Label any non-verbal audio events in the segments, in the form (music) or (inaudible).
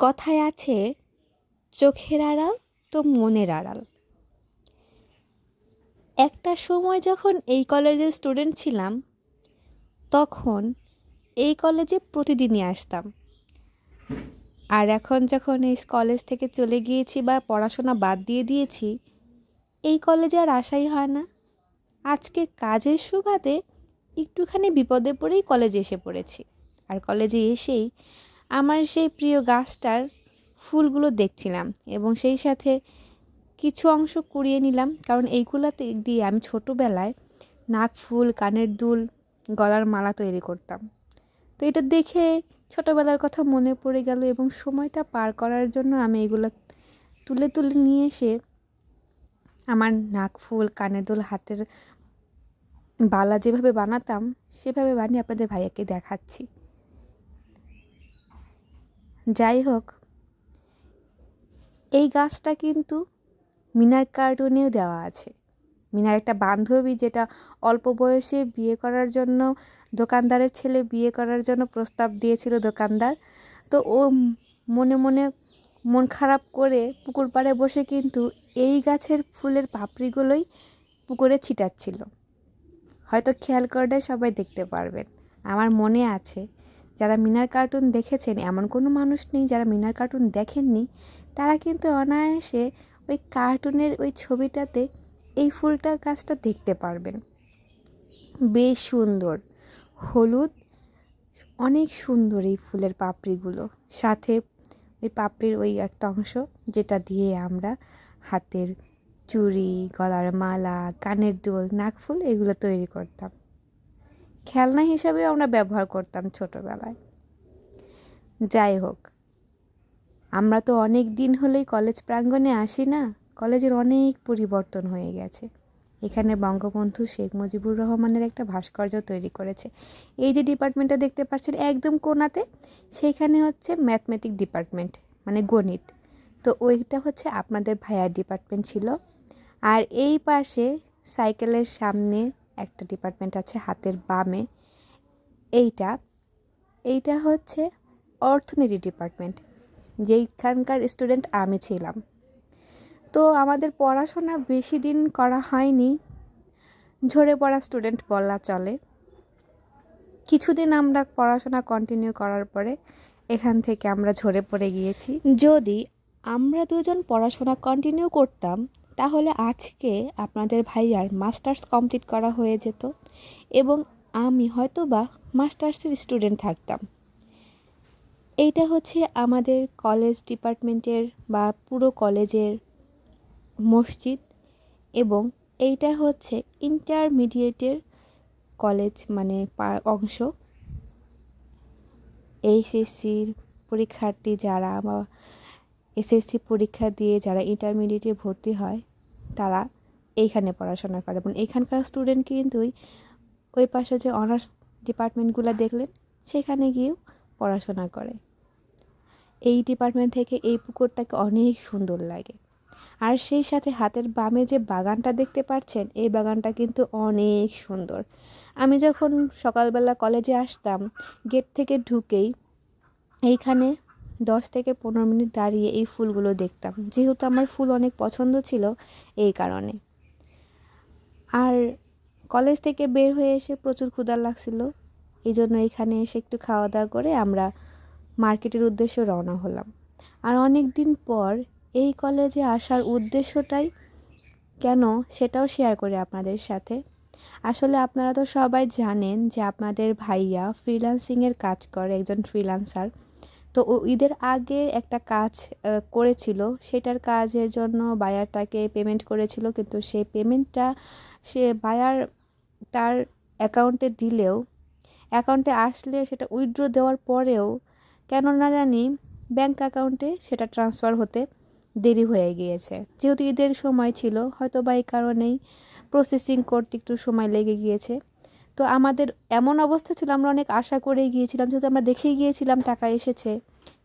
কথায় আছে, চোখের আড়াল তো মনের আড়াল। একটা সময় যখন এই কলেজের স্টুডেন্ট ছিলাম, তখন এই কলেজে প্রতিদিনই আসতাম। আর এখন যখন এই কলেজ থেকে চলে গিয়েছি বা পড়াশোনা বাদ দিয়ে দিয়েছি, এই কলেজে আর আসাই হয় না। আজকে কাজের সুবাদে একটুখানি বিপদে পড়েই কলেজে এসে পড়েছি। আর কলেজে এসেই আমার সেই প্রিয় গাছটার ফুলগুলো দেখছিলাম এবং সেই সাথে কিছু অংশ কুড়িয়ে নিলাম, কারণ এইগুলোতে দিয়ে আমি ছোটোবেলায় নাক ফুল কানের দুল, গলার মালা তৈরি করতাম। তো এটা দেখে ছোটোবেলার কথা মনে পড়ে গেল এবং সময়টা পার করার জন্য আমি এগুলো তুলে তুলে নিয়ে এসে আমার নাক ফুল কানের দুল, হাতের বালা যেভাবে বানাতাম, সেভাবে বানিয়ে আপনাদের ভাইয়াকে দেখাচ্ছি। যাই হোক, এই গাছটা কিন্তু মিনার কার্টুনেও দেওয়া আছে। মিনার একটা বান্ধবী যেটা অল্প বয়সে বিয়ে করার জন্য, দোকানদারের ছেলে বিয়ে করার জন্য প্রস্তাব দিয়েছিল দোকানদার। তো ও মনে মনে মন খারাপ করে পুকুর পাড়ে বসে কিন্তু এই গাছের ফুলের পাপড়িগুলোই পুকুরে ছিটাচ্ছিল। হয়তো খেয়াল করলে সবাই দেখতে পারবেন। আমার মনে আছে যারা মিনার কার্টুন দেখেছেন, এমন কোনো মানুষ নেই যারা মিনার কার্টুন দেখেননি। তারা কিন্তু অনায়াসে ওই কার্টুনের ওই ছবিটাতে এই ফুলটা গাছটা দেখতে পারবেন। বেশ সুন্দর। হলুদ, অনেক সুন্দর এই ফুলের পাপড়িগুলো। সাথে ওই পাপড়ির ওই একটা অংশ যেটা দিয়ে আমরা হাতের চুড়ি, গলার মালা, কানের দুল নাকফুল এগুলো তৈরি করতাম। খেলনা হিসাবে আমরা ব্যবহার করতাম ছোটোবেলায়। যাই হোক, আমরা তো অনেক দিন হলেই কলেজ প্রাঙ্গণে আসি না? কলেজের অনেক পরিবর্তন হয়ে গেছে। এখানে বঙ্গবন্ধু শেখ মুজিবুর রহমানের একটা ভাস্কর্য তৈরি করেছে। এই যে ডিপার্টমেন্টটা দেখতে পাচ্ছেন, একদম কোনাতে সেইখানে হচ্ছে ম্যাথমেটিক ডিপার্টমেন্ট মানে গণিত। তো ওইটা হচ্ছে আপনাদের ভাইয়ার ডিপার্টমেন্ট ছিল। আর এই পাশে সাইকেলের সামনে একটা ডিপার্টমেন্ট আছে হাতের বামে। এইটা এইটা হচ্ছে অর্থনীতি ডিপার্টমেন্ট যেইখানকার স্টুডেন্ট আমি ছিলাম। তো আমাদের পড়াশোনা বেশি দিন করা হয়নি, ঝরে পড়া স্টুডেন্ট বলা চলে। কিছুদিন আমরা পড়াশোনা কন্টিনিউ করার পরে এখান থেকে আমরা ঝরে পড়ে গিয়েছি। যদি আমরা দুজন পড়াশোনা কন্টিনিউ করতাম তাহলে আজকে আপনাদের ভাইয়ার মাস্টার্স কমপ্লিট করা হয়ে যেত এবং আমি হয়তো বা মাস্টার্সের স্টুডেন্ট থাকতাম। এইটা হচ্ছে আমাদের কলেজ ডিপার্টমেন্টের বা পুরো কলেজের মসজিদ এবং এইটা হচ্ছে ইন্টারমিডিয়েটের কলেজ মানে অংশ। এইচএসসির পরীক্ষার্থী যারা বা এসএসসি পরীক্ষা দিয়ে যারা ইন্টারমিডিয়েটে ভর্তি হয় তারা এইখানে পড়াশোনা করে। এবং এইখানকার স্টুডেন্ট কিন্তু ওই পাশে যে অনার্স ডিপার্টমেন্টগুলো দেখলেন, সেখানে গিয়েও পড়াশোনা করে। এই ডিপার্টমেন্ট থেকে এই পুকুরটাকে অনেক সুন্দর লাগে। আর সেই সাথে হাতের বামে যে বাগানটা দেখতে পাচ্ছেন, এই বাগানটা কিন্তু অনেক সুন্দর। আমি যখন সকালবেলা কলেজে আসতাম গেট থেকে ঢুকেই এইখানে দশ থেকে পনেরো মিনিট দাঁড়িয়ে এই ফুলগুলো দেখতাম। যেহেতু আমার ফুল অনেক পছন্দ ছিল এই কারণে। আর কলেজ থেকে বের হয়ে এসে প্রচুর ক্ষুধা লাগছিল। এই জন্য এখানে এসে একটু খাওয়া দাওয়া করে আমরা মার্কেটের উদ্দেশ্যে রওনা হলাম। আর অনেক দিন পর এই কলেজে আসার উদ্দেশ্যটাই কেন সেটাও শেয়ার করি আপনাদের সাথে। আসলে আপনারা তো সবাই জানেন যে আপনাদের ভাইয়া ফ্রিলান্সিংয়ের কাজ করে, একজন ফ্রিলান্সার তো ও ঈদের আগে একটা কাজ করেছিল। সেটার কাজের জন্য বায়ার তাকে পেমেন্ট করেছিল, কিন্তু সেই পেমেন্টটা সে বায়ার তার অ্যাকাউন্টে দিলেও অ্যাকাউন্টে আসলে সেটা উইথড্র দেওয়ার পরেও কেন না জানি ব্যাঙ্ক অ্যাকাউন্টে সেটা ট্রান্সফার হতে দেরি হয়ে গিয়েছে। যেহেতু ঈদের সময় ছিল হয়তো বা এই কারণেই প্রসেসিং করতে একটু সময় লেগে গিয়েছে। তো আমাদের এমন অবস্থা ছিল, আমরা অনেক আশা করে গিয়েছিলাম, যেহেতু আমরা দেখেই গিয়েছিলাম টাকা এসেছে,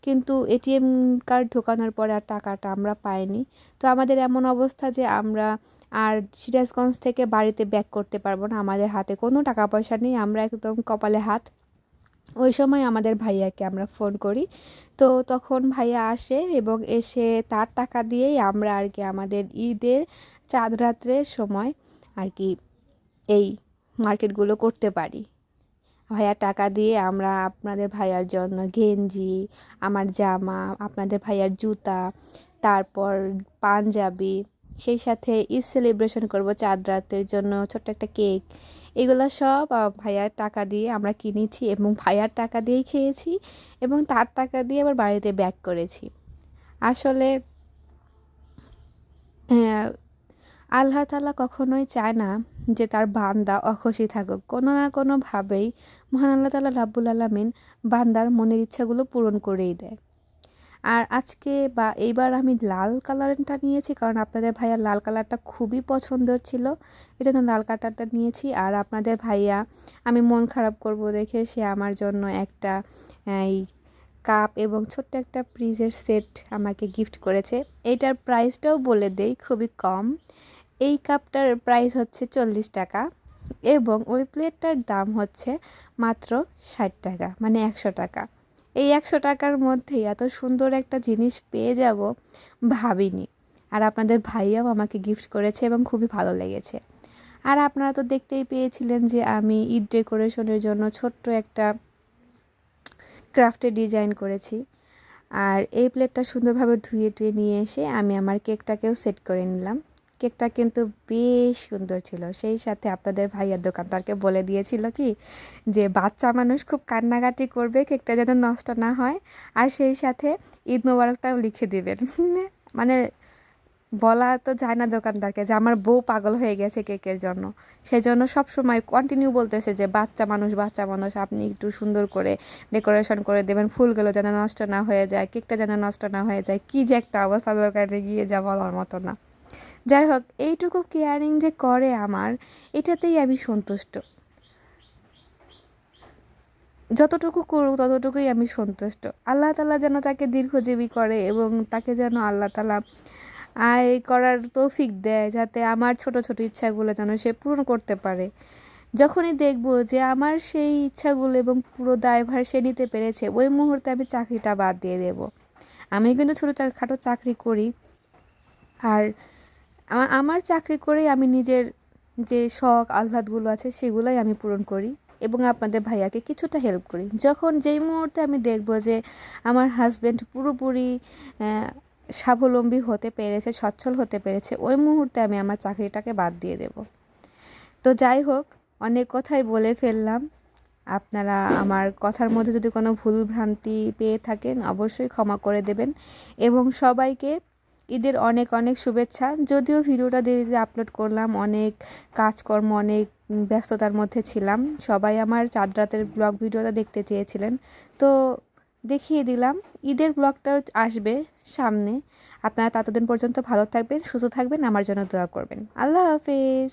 কিন্তু এটিএম কার্ড ঢোকানোর পরে আর টাকাটা আমরা পাইনি। তো আমাদের এমন অবস্থা যে আমরা আর সিরাজগঞ্জ থেকে বাড়িতে ব্যাক করতে পারব না, আমাদের হাতে কোনো টাকা পয়সা নেই, আমরা একদম কপালে হাত। ওই সময় আমাদের ভাইয়াকে আমরা ফোন করি, তো তখন ভাইয়া আসে এবং এসে তার টাকা দিয়েই আমরা আর কি আমাদের ঈদের চাঁদ রাত্রের সময় আর কি এই মার্কেটগুলো করতে পারি। ভাইয়ার টাকা দিয়ে আমরা আপনাদের ভাইয়ার জন্য গেঞ্জি, আমার জামা, আপনাদের ভাইয়ার জুতা, তারপর পাঞ্জাবি, সেই সাথে ঈদ সেলিব্রেশন করব চাঁদ রাতের জন্য ছোট্ট একটা কেক। এগুলো সব ভাইয়ার টাকা দিয়ে আমরা কিনেছি এবং ভাইয়ার টাকা দিয়েই খেয়েছি এবং তার টাকা দিয়ে আবার বাড়িতে ব্যাক করেছি। আসলে আল্লাহ তালা কখনোই চায় না যে তার বান্দা অখুশি থাকুক। কোনো না কোনোভাবেই মহান আল্লাহ তালা রাব্বুল আলমিন বান্দার মনের ইচ্ছাগুলো পূরণ করেই দেয়। আর আজকে বা এইবার আমি লাল কালারটা নিয়েছি, কারণ আপনাদের ভাইয়ার লাল কালারটা খুবই পছন্দর ছিল এই জন্য লাল কালারটা নিয়েছি। আর আপনাদের ভাইয়া, আমি মন খারাপ করব দেখে সে আমার জন্য একটা, এই কাপ এবং ছোট্ট একটা প্রিজের সেট আমাকে গিফট করেছে। এইটার প্রাইসটাও বলে দেই, খুবই কম। এই কাপটার প্রাইস হচ্ছে চল্লিশ টাকা এবং ওই প্লেটটার দাম হচ্ছে মাত্র ষাট টাকা মানে একশো টাকা। এই একশো টাকার মধ্যে এত সুন্দর একটা জিনিস পেয়ে যাব ভাবিনি। আর আপনাদের ভাইয়াও আমাকে গিফট করেছে এবং খুবই ভালো লেগেছে। আর আপনারা তো দেখতেই পেয়েছিলেন যে আমি ঈদ ডেকোরেশনের জন্য ছোট্ট একটা ক্রাফটে ডিজাইন করেছি। আর এই প্লেটটা সুন্দরভাবে ধুয়ে টুয়ে নিয়ে এসে আমি আমার কেকটাকেও সেট করে নিলাম। কেকটা কিন্তু বেশ সুন্দর ছিল। সেই সাথে আপনাদের ভাইয়ার দোকানদারকে বলে দিয়েছিল কি যে, বাচ্চা মানুষ খুব কান্নাকাটি করবে, কেকটা যেন নষ্ট না হয়। আর সেই সাথে ঈদ মোবারকটাও লিখে দেবেন। (laughs) মানে বলা তো যায় না দোকানদারকে যে, আমার বউ পাগল হয়ে গেছে কেকের জন্য। সেই জন্য সবসময় কন্টিনিউ বলতেছে যে, বাচ্চা মানুষ বাচ্চা মানুষ, আপনি একটু সুন্দর করে ডেকোরেশন করে দেবেন। ফুলগুলো যেন নষ্ট না হয়ে যায়, কেকটা যেন নষ্ট না হয়ে যায়। কী যে একটা অবস্থা দোকানে গিয়ে যা বলার মতো না। যাই হোক এইটুকু কেয়ারিং যে করে আমার, এটাতেই আমি সন্তুষ্ট। যতটুকু করুক, ততটুকুই আমি সন্তুষ্ট। আল্লাহ তালা যেন তাকে দীর্ঘজীবী করে এবং তাকে যেন আল্লাহ তালা আয় করার তৌফিক দেয়, যাতে আমার ছোট ছোট ইচ্ছাগুলো যেন সে পূরণ করতে পারে। যখনই দেখব যে আমার সেই ইচ্ছাগুলো এবং পুরো দায়ভার সে নিতে পেরেছে, ওই মুহূর্তে আমি চাকরিটা বাদ দিয়ে দেব। আমি কিন্তু ছোটো খাটো চাকরি করি। আর আমার চাকরি করেই আমি নিজের যে শখ, আহ্লাদগুলো আছে, সেগুলোই আমি পূরণ করি এবং আপনাদের ভাইয়াকে কিছুটা হেল্প করি। যখন যেই মুহূর্তে আমি দেখব যে আমার হাজব্যান্ড পুরোপুরি স্বাবলম্বী হতে পেরেছে, সচ্ছল হতে পেরেছে, ওই মুহূর্তে আমি আমার চাকরিটাকে বাদ দিয়ে দেব। তো যাই হোক, অনেক কথাই বলে ফেললাম। আপনারা আমার কথার মধ্যে যদি কোনো ভুল ভ্রান্তি পেয়ে থাকেন, অবশ্যই ক্ষমা করে দেবেন এবং সবাইকে ঈদের অনেক অনেক শুভেচ্ছা। যদিও ভিডিওটা দেরিতে আপলোড করলাম, অনেক কাজকর্ম, অনেক ব্যস্ততার মধ্যে ছিলাম। সবাই আমার চাঁদ রাতের ব্লগ ভিডিওটা দেখতে চেয়েছিলেন। তো দেখিয়ে দিলাম, ঈদের ব্লগটা আসবে সামনে। আপনারা ততদিন পর্যন্ত ভালো থাকবেন, সুস্থ থাকবেন, আমার জন্য দোয়া করবেন। আল্লাহ হাফেজ।